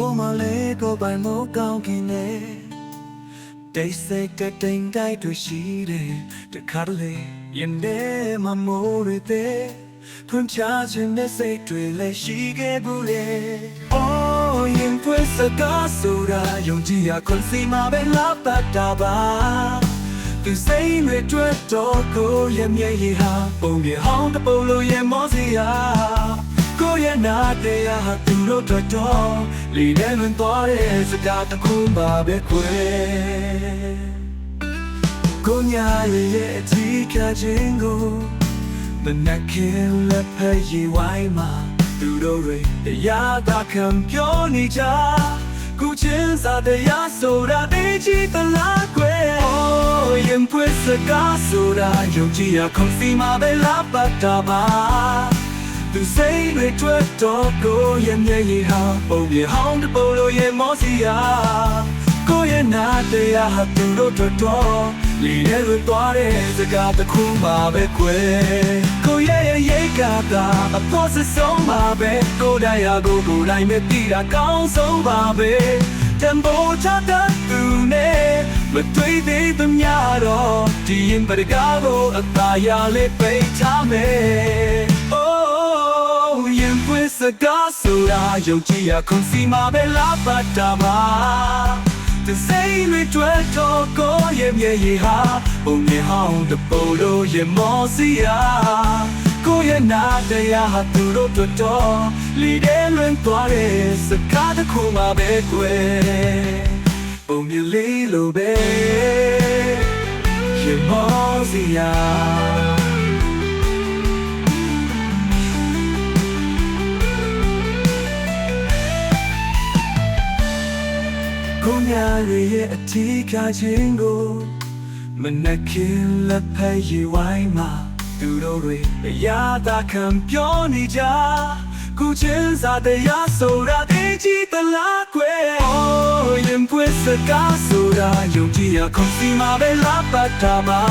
ကိုပိုင်မို့ကောင်းကင်နေတိတ်ဆိတ်တဲ့တိမ်တိုက်တွေရှိတယ်တခါတလေရင်ထဲမှာမိုးတွေတဲ့ထွန်းချခြင်းနဲ့စိတ်တွေလည်းရှိခဲ့ဘူးလေ Oh ရင်ပွေးစကားဆိုတာယုံကြည်ရခွန်စီမှာပဲလာပတ်တာပါသူစိတ်တွေတွေ့တော့ကိုရဲ့မျက်ရည်ဟာပုံပြဟောင်းတပုံလိုရဲ့မောစီယာကို ရဲ့နာတရားဟာသူတို့တော့တော့လီနဲ့လွန်သွားတဲ့စကားတစ်ခုပါပဲခွေကိုညာရဲ့အထီးခါခြင်းကိုမနှက်ခင်လက်ဖက်ရည်ဝိုင်းမှာသူတို့တွေတရားသာခံပြောနေကြကုချင်းစားတရားဆိုတာသိချီတလားကွယ် Oh ရင်ပွေးစကားဆိုတာယုံကြည်ရခွန်စီမှာပဲလာပတ်တာပါ သူစိတ်တွေတွေ့တော့ကိုရဲ့မျက်ရည်ဟာပုံပြဟောင်းတပုံလိုရဲ့မောစီယာကိုရဲ့နာတရားဟာသူတို့တော့တော့လီရဲလွတ်သွားတဲ့စကားတစ်ခုမှပဲကွယ်ကိုရဲ့ရဲ့ရိတ်ကတာအဖို့စဆုံးပါပဲကိုတိုင်းရာကိုကိုတိုင်းပဲတည်တာကောင်းဆုံးပါပဲတံပိုးချတဲ့သူနဲ့မတွေ့သေးသမျှတော့ဒီရင်ပရကားကိုအသာရလေးပိတ်ထားမယ် Oh ရင်ပွေးစ ကားဆိုတာယုံကြည်ရခွန်စီမှာပဲလာပတ်တာပါ The same we try to go ရဲ့မြေရဟာပုံမြင်ဟောင်းတပိုးလို့ရဲ့မောစီယာကိုရဲ့နာတရားဟာသူတို့တို့တော့လီတဲ့လွင်သွားတဲ့စကားတစ်ခုမှပဲကွယ်ပုံမြင်လေးလိုပဲရဲ့မောစီယာ ကိုညာရဲ့အထီးကချင်းကိုမနှက်ခင်လက်ဖက်ရည်ဝိုင်းမှာသူတို့တွေအရာသာခံပြောနေကြကုချင်းစားတရားဆိုတာအကြီးတလားကွယ် Oh ရင်ပွေးစကားဆိုတာယုံကြည်ရခွန်စီမှာပဲလာပတ်တာပါ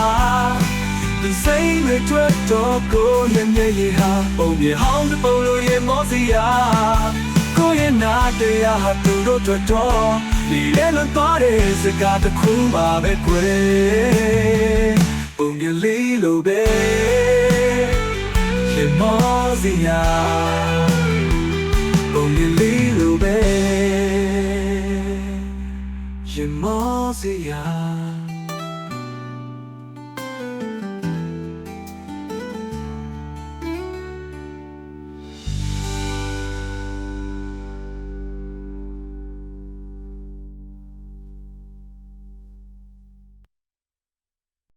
ဒီစိတ်တွေတွေ့တော့ကိုရဲ့မျက်ရည်ဟာပုံပြဟောင်းတဲ့ပုံလိုရဲ့မောစီယာကိုရဲ့နာတရားဟာသူတို့တွေ့တော့ လီလဲလွန်သွားတဲ့စကားတစ်ခုပါပဲကွယ်ပုံပြလေးလိုပဲရှင်မောစီယာပုံပြလေးလိုပဲရှင်မောစီယာ